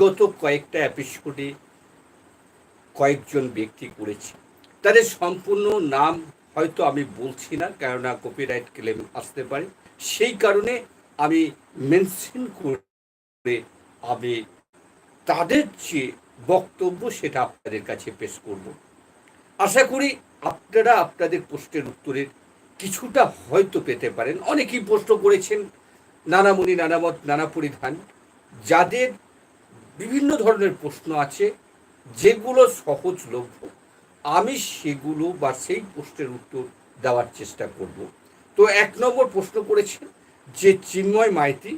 গত কয়েকটা এপিসোডে কয়েকজন ব্যক্তি করেছে। তাদের সম্পূর্ণ নাম হয়তো আমি বলছি না, কেননা কপিরাইট ক্লেম আসতে পারে। সেই কারণে আমি মেনশন করে আমি তাদের যে বক্তব্য, সেটা আপনাদের কাছে পেশ করব। আশা করি আপনারা আপনাদের প্রশ্নের উত্তরের কিছুটা হয়তো পেতে পারেন। অনেকেই প্রশ্ন করেছেন, নানামণি নানামত, নানা পরিধান। যাদের বিভিন্ন ধরনের প্রশ্ন আছে যেগুলো সহজলভ্য। আমি সেগুলো বা সেই প্রশ্নের উত্তর দেওয়ার চেষ্টা করব। তো এক নম্বর প্রশ্ন করেছেন যে চিন্ময় মাইতি,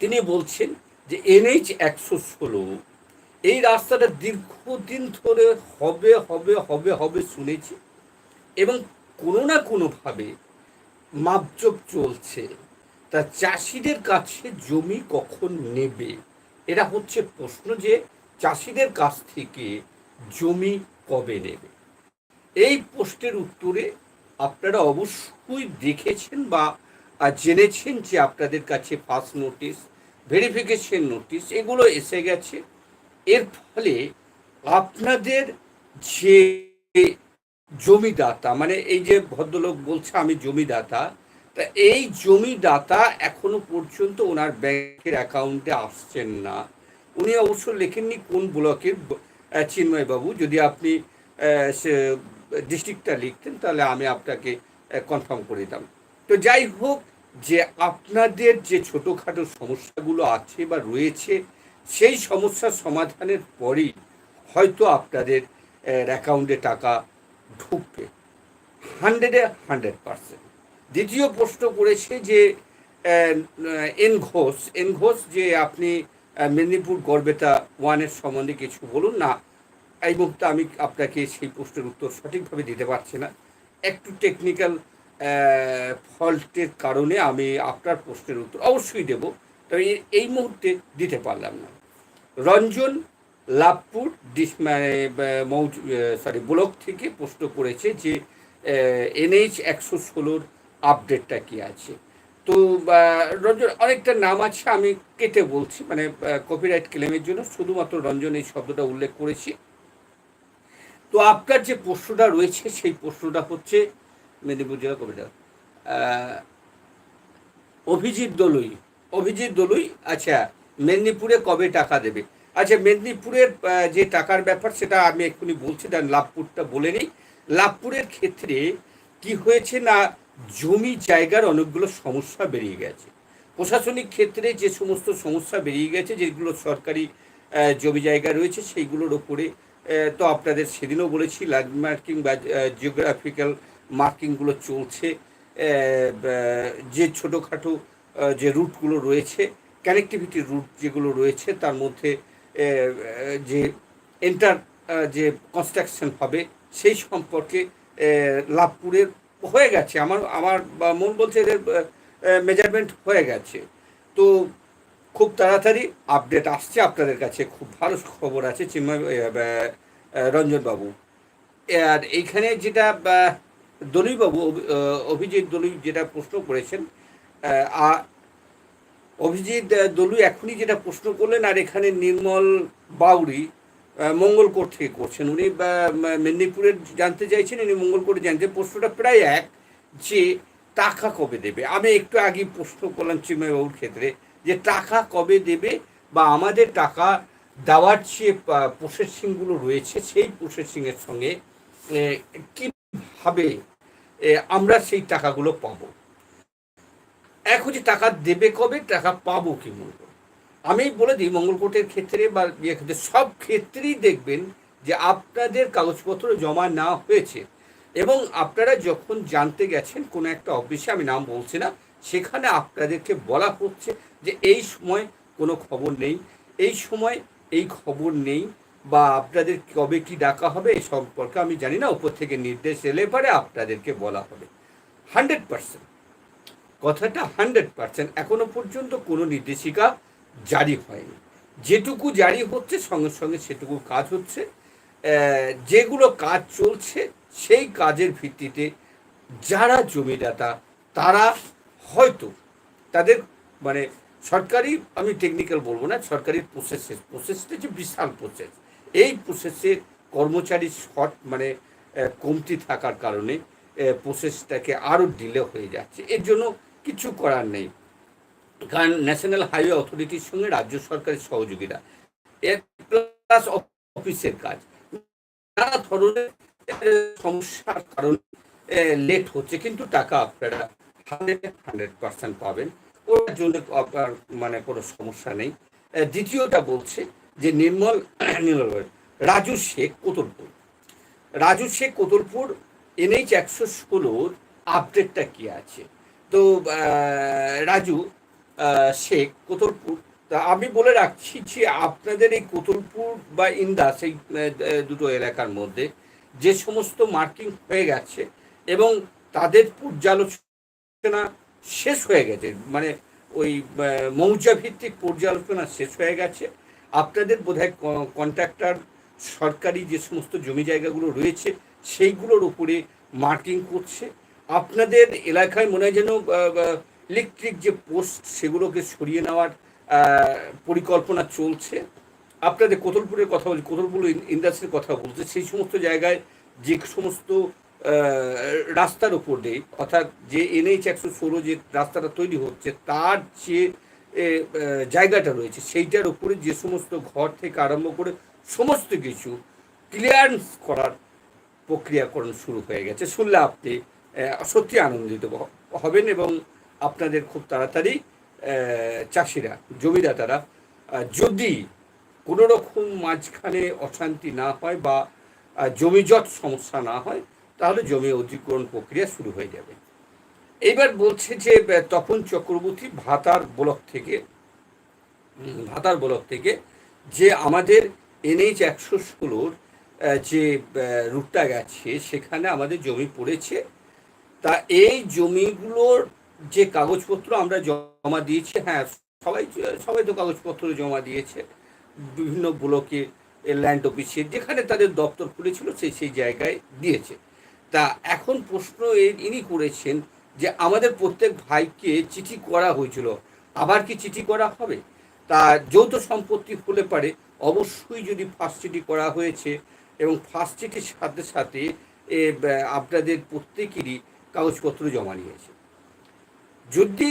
তিনি বলছেন যে এনএইচ একশো ষোলো এই রাস্তাটা দীর্ঘদিন ধরে হবে হবে হবে হবে শুনেছি এবং কোনো না কোনোভাবে মাপজোক চলছে। তা চাষিদের কাছে জমি কখন নেবে? এটা হচ্ছে প্রশ্ন যে চাষিদের কাছ থেকে জমি কবে নেবে? এই প্রশ্নের উত্তরে আপনারা অবশ্যই দেখেছেন বা জেনেছেন যে আপনাদের কাছে ফার্স্ট নোটিশ ভেরিফিকেশন নোটিশ এগুলো এসে গেছে। এর ফলে আপনাদের যে জমিদাতা মানে এই যে ভদ্রলোক বলছে, আমি জমিদাতা তা এই জমিদাতা এখনও পর্যন্ত ওনার ব্যাংকের অ্যাকাউন্টে আসছেন না। উনি অবশ্য লেখেননি কোন ব্লকের চিন্ময়বাবু। যদি আপনি ডিস্ট্রিক্টটা লিখতেন তাহলে আমি আপনাকে কনফার্ম করে দিতাম। তো যাই হোক, যে আপনাদের যে ছোটোখাটো সমস্যাগুলো আছে বা রয়েছে, সেই সমস্যার সমাধানের পরেই হয়তো আপনাদের অ্যাকাউন্টে টাকা ঢুকবে। হান্ড্রেডে হান্ড্রেড পার্সেন্ট। দ্বিতীয় প্রশ্ন করেছে যে এন ঘোষ এন ঘোষ যে আপনি মেদিনীপুর গড়বেতা ওয়ানের সম্বন্ধে কিছু বলুন না। এই মুহূর্তে আমি আপনাকে সেই প্রশ্নের উত্তর সঠিকভাবে দিতে পারছি না। একটু টেকনিক্যাল ফল্টের কারণে আমি আপনার প্রশ্নের উত্তর অবশ্যই দেব। তবে এই মুহূর্তে দিতে পারলাম না। রঞ্জন লাভপুর ডিস মানে মৌজ সরি ব্লক থেকে প্রশ্ন করেছে যে এনএইচ একশো ষোলোর আপডেটটা কি আছে? তো রঞ্জন, অনেকটা নাম আছে, আমি কেটে বলছি মানে কপিরাইট ক্লেমের জন্য। শুধুমাত্র রঞ্জন এই শব্দটা উল্লেখ করেছি। তো আপনার যে প্রশ্নটা রয়েছে, সেই প্রশ্নটা হচ্ছে, মেদিনীপুর জেলা কবিতা অভিজিৎ দলুই অভিজিৎ দলুই আচ্ছা মেদিনীপুরে কবে টাকা দেবে? আচ্ছা মেদিনীপুরের যে টাকার ব্যাপার, সেটা আমি এক্ষুনি বলছি, দেন লাভপুরটা বলে নিই। লাভপুরের ক্ষেত্রে কি হয়েছে না জমি, জায়গার অনেকগুলো সমস্যা বেরিয়ে গেছে। প্রশাসনিক ক্ষেত্রে যে সমস্ত সমস্যা বেরিয়ে গেছে, যেগুলো সরকারি জমি জায়গা রয়েছে, সেইগুলোর ওপরে তো আপনাদের সেদিনও বলেছি ল্যান্ডমার্কিং বা জিওগ্রাফিক্যাল মার্কিংগুলো চলছে। যে ছোটোখাটো যে রুটগুলো রয়েছে কানেক্টিভিটি রুট যেগুলো রয়েছে, তার মধ্যে যে এন্টার যে কনস্ট্রাকশন হবে, সেই সম্পর্কে লাভপুরের হয়ে গেছে। আমার আমার মন বলছে এদের মেজারমেন্ট হয়ে গেছে। তো খুব তাড়াতাড়ি আপডেট আসছে আপনাদের কাছে। খুব ভালো খবর আছে রঞ্জনবাবু। আর এইখানে যেটা আহ, দলুইবাবু অভিজিৎ দলুই যেটা প্রশ্ন করেছেন আহ, আ- অভিজিৎ আহ, দলু এখনই যেটা প্রশ্ন করলেন আর এখানে নির্মল বাউরি মঙ্গলকোট থেকে করছেন। উনি মেদিনীপুরের জানতে চাইছেন, উনি মঙ্গলকোটে জানতে প্রশ্নটা প্রায় এক যে, টাকা কবে দেবে? আমি একটু আগে প্রশ্ন করলাম চিন্ময়বাবুর ক্ষেত্রে যে, টাকা কবে দেবে বা আমাদের টাকা দেওয়ার যে প্রসেসিংগুলো রয়েছে, সেই প্রসেসিংয়ের সঙ্গে কীভাবে আমরা সেই টাকাগুলো পাবো? এক হচ্ছে টাকা দেবে কবে, টাকা পাবো কি মূল্য আমি বলে দিই মঙ্গলকোটের ক্ষেত্রে বা ইয়ে ক্ষেত্রে সব ক্ষেত্রেই দেখবেন যে আপনাদের কাগজপত্র জমা না হয়েছে। এবং আপনারা যখন জানতে গেছেন কোনো একটা অফিসে, আমি নাম বলছি না, সেখানে আপনাদেরকে বলা হচ্ছে যে এই সময় কোনো খবর নেই। এই সময় এই খবর নেই বা আপনাদের কবে কি ডাকা হবে এই সম্পর্কে আমি জানি না, উপর থেকে নির্দেশ এলে পরে আপনাদেরকে বলা হবে। Hundred percent. কথাটা হান্ড্রেড পার্সেন্ট। এখনও পর্যন্ত কোনো নির্দেশিকা জারি হয়নি। যেটুকু জারি হচ্ছে, সঙ্গে সঙ্গে সেটুকু কাজ হচ্ছে। যেগুলো কাজ চলছে, সেই কাজের ভিত্তিতে যারা জমিদাতা, তারা হয়তো তাদের মানে সরকারি, আমি টেকনিক্যাল বলব না, সরকারি প্রসেসে প্রসেসটা যে বিশাল প্রসেস এই প্রসেসে কর্মচারী শর্ট মানে কমতি থাকার কারণে প্রসেসটাকে আরও ডিলে হয়ে যাচ্ছে। এর জন্য কিছু করার নেই। কারণ ন্যাশনাল হাইওয়ে অথরিটির সঙ্গে রাজ্য সরকারের সহযোগিতা প্লাস অফিসের কাজ। নানা ধরনের সমস্যার কারণে লেট হচ্ছে, কিন্তু টাকা আপনারা হান্ড্রেড হান্ড্রেড পার্সেন্ট পাবেন। ওটার জন্য আপনার মানে কোনো সমস্যা নেই। দ্বিতীয়টা বলছে যে নির্মল নির্মল, রাজু শেখ কোতলপুর। রাজু শেখ কোতলপুর এনএইচ একশো ষোলোর আপডেটটা কি আছে? তো রাজু শেখ কোতলপুর। তা আমি বলে রাখছি যে আপনাদের এই কোতলপুর বা ইন্দাস এই দুটো এলাকার মধ্যে যে সমস্ত মার্কিং হয়ে গেছে এবং তাদের পর্যালোচনা শেষ হয়ে গেছে মানে ওই মৌজা ভিত্তিক পর্যালোচনা শেষ হয়ে গেছে। আপনাদের বোধহয় কন্ট্রাক্টর, সরকারি যে সমস্ত জমি জায়গাগুলো রয়েছে সেইগুলোর উপরে মার্কিং করছে। আপনাদের এলাকায় মনে হয় যেন ইলেকট্রিক যে পোস্ট সেগুলোকে সরিয়ে নেওয়ার পরিকল্পনা চলছে। আপনাদের কোতলপুরের কথা বলছি কোতলপুর ইন্ডাস্ট্রির কথা বলছে সেই সমস্ত জায়গায় যে সমস্ত রাস্তার উপর দিয়ে, অর্থাৎ যে এনএইচ একশো ষোলো যে রাস্তাটা তৈরি হচ্ছে, তার যে জায়গাটা রয়েছে, সেইটার উপরে যে সমস্ত ঘর থেকে আরম্ভ করে সমস্ত কিছু ক্লিয়ারেন্স করার প্রক্রিয়াকরণ শুরু হয়ে গেছে। শুনলে আপনি সত্যি আনন্দিত হবেন এবং আপনাদের খুব তাড়াতাড়ি চাষিরা, জমিদাতারা যদি কোনো রকম মাঝখানে অশান্তি না হয় বা জমিজট সমস্যা না হয়, তাহলে জমি অধিগ্রহণ প্রক্রিয়া শুরু হয়ে যাবে। এইবার বলছে যে তপন চক্রবর্তী ভাতার ব্লক থেকে ভাতার ব্লক থেকে যে আমাদের এনএইচ একশো ষোলোর যে রুটটা গেছে, সেখানে আমাদের জমি পড়েছে। তা এই জমিগুলোর যে কাগজপত্র আমরা জমা দিয়েছি হ্যাঁ সবাই সবাই তো কাগজপত্র জমা দিয়েছে। বিভিন্ন ব্লকে ল্যান্ড অফিসে যেখানে তাদের দপ্তর খুলেছিল সেই সেই জায়গায় দিয়েছে। তা এখন প্রশ্ন ইনি করেছেন যে আমাদের প্রত্যেক ভাইকে চিঠি করা হয়েছিল। আবার কি চিঠি করা হবে? তা যৌথ সম্পত্তি হলে পারে, অবশ্যই যদি ফার্স্ট চিঠি করা হয়েছে এবং ফার্স্ট চিঠির সাথে সাথে আপনাদের প্রত্যেকেরই কাগজপত্র জমা নিয়েছে। যদি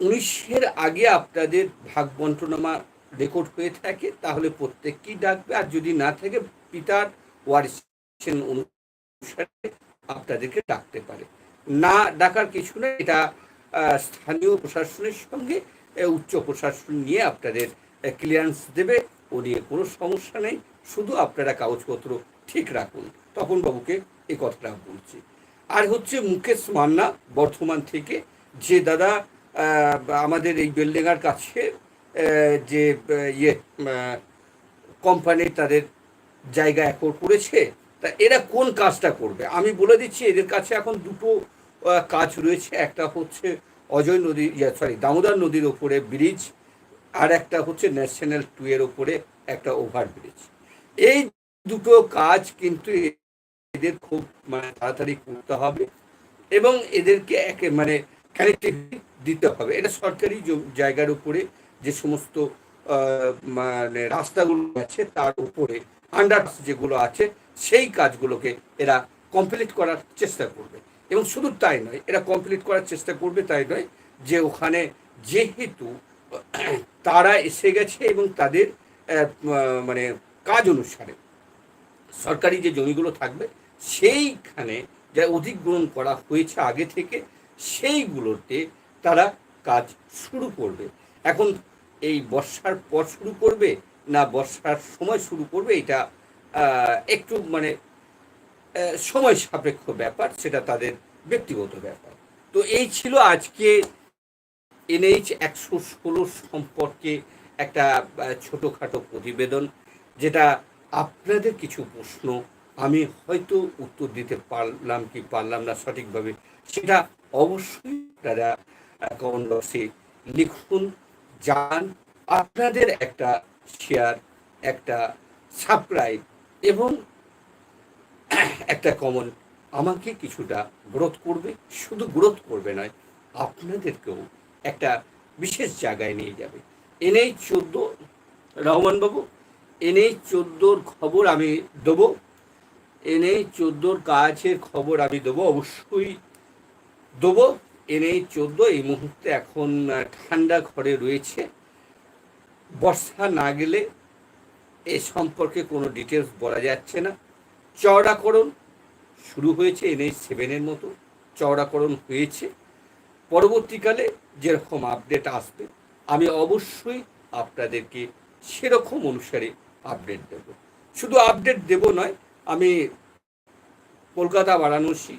উনিশের আগে আপনাদের ভাগ বন্টনামা রেকর্ড হয়ে থাকে, তাহলে প্রত্যেককেই ডাকবে? আর যদি না থাকে, পিতার ওয়ারিসেন অনুসারে আপনাদেরকে ডাকতে পারে। না ডাকার কিছু না, এটা স্থানীয় প্রশাসনের সঙ্গে উচ্চ প্রশাসন নিয়ে আপনাদের ক্লিয়ারেন্স দেবে, ও নিয়ে কোনো সমস্যা নেই। শুধু আপনারা কাগজপত্র ঠিক রাখুন। তপন বাবুকে এই কথাটা বলছি। আর হচ্ছে মুকেশ মান্না বর্ধমান থেকে যে দাদা আমাদের এই বিল্ডিংয়ের কাছে যে ইয়ে কোম্পানি তাদের জায়গা অ্যাকোর্ড করেছে, তা এরা কোন কাজটা করবে? আমি বলে দিচ্ছি, এদের কাছে এখন দুটো কাজ রয়েছে। একটা হচ্ছে অজয় নদী সরি দামোদর নদীর ওপরে ব্রিজ আর একটা হচ্ছে ন্যাশনাল টু এর ওপরে একটা ওভার ব্রিজ এই দুটো কাজ কিন্তু এদের খুব মানে তাড়াতাড়ি করতে হবে এবং এদেরকে একে মানে দিতে হবে। এটা সরকারি জায়গার উপরে যে সমস্ত মানে রাস্তাগুলো আছে তার উপরে আন্ডার যেগুলো আছে, সেই কাজগুলোকে এরা কমপ্লিট করার চেষ্টা করবে। এবং শুধু তাই নয়, এরা কমপ্লিট করার চেষ্টা করবে তাই নয় যে ওখানে যেহেতু তারা এসে গেছে এবং তাদের মানে কাজ অনুসারে সরকারি যে জমিগুলো থাকবে, সেইখানে যা অধিগ্রহণ করা হয়েছে আগে থেকে সেইগুলোতে তারা কাজ শুরু করবে। এখন এই বর্ষার পর শুরু করবে না বর্ষার সময় শুরু করবে, এটা একটু মানে সময় সাপেক্ষ ব্যাপার, সেটা তাদের ব্যক্তিগত ব্যাপার। তো এই ছিল আজকে এনএইচ একশো ষোলো সম্পর্কে একটা ছোটোখাটো প্রতিবেদন, যেটা আপনাদের কিছু প্রশ্ন, আমি হয়তো উত্তর দিতে পারলাম কি পারলাম না সঠিকভাবে, সেটা অবশ্যই আপনারা কমেন্ট বক্সে লিখুন যান আপনাদের একটা শেয়ার একটা সাবস্ক্রাইব এবং একটা কমন আমাকে কিছুটা গ্রোথ করবে। শুধু গ্রোথ করবে নয়, আপনাদেরকেও একটা বিশেষ জায়গায় নিয়ে যাবে। এনএইচ চোদ্দ, রহমানবাবু, এনএইচ চোদ্দোর খবর আমি দেবো। এনএইচ চোদ্দোর কাজের খবর আমি দেবো, অবশ্যই দেবো এনএইচ চোদ্দ, এই মুহূর্তে এখন ঠান্ডা ঘরে রয়েছে। বর্ষা না গেলে এ সম্পর্কে কোনো ডিটেলস বলা যাচ্ছে না। চওড়াকরণ শুরু হয়েছে এনএইচ সেভেনের মতো। চওড়াকরণ হয়েছে। পরবর্তীকালে যেরকম আপডেট আসবে, আমি অবশ্যই আপনাদেরকে সেরকম অনুসারে আপডেট দেব। শুধু আপডেট দেব নয়, আমি কলকাতা, বারাণসী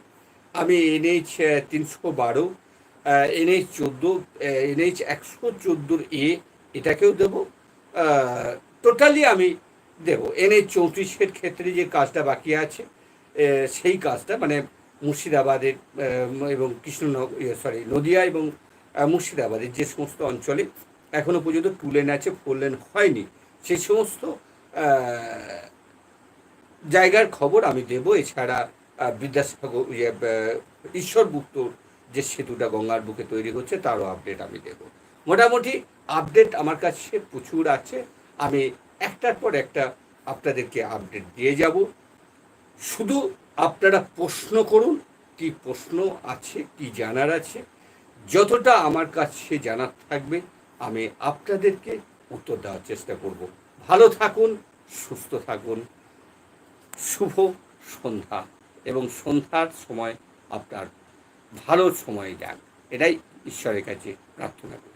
আমি এনএইচ তিনশো বারো এনএইচ চোদ্দ এনএইচ একশো চোদ্দোর এ এটাকেও দেব। টোটালি আমি দেব। এনএইচ চৌত্রিশের ক্ষেত্রে যে কাজটা বাকি আছে সেই কাজটা মানে মুর্শিদাবাদের এবং কৃষ্ণনগর সরি নদিয়া এবং মুর্শিদাবাদের যে সমস্ত অঞ্চলে এখনও পর্যন্ত টু লেন আছে ফোর লেন হয়নি। সেই সমস্ত জায়গার খবর আমি দেব। এছাড়া বিদ্যাসাগর ইয়ে, আহ, ঈশ্বরগুপ্তর যে সেতুটা গঙ্গার বুকে তৈরি হচ্ছে তারও আপডেট আমি দেব। মোটামুটি আপডেট আমার কাছে প্রচুর আছে। আমি একটার পর একটা আপনাদেরকে আপডেট দিয়ে যাব। শুধু আপনারা প্রশ্ন করুন কি প্রশ্ন আছে কি জানার আছে যতটা আমার কাছে জানার থাকবে আমি আপনাদেরকে উত্তর দেওয়ার চেষ্টা করব। ভালো থাকুন সুস্থ থাকুন শুভ সন্ধ্যা। এবং সন্ধ্যার সময় আপনার ভালো সময় যান এটাই ঈশ্বরের কাছে প্রার্থনা করি।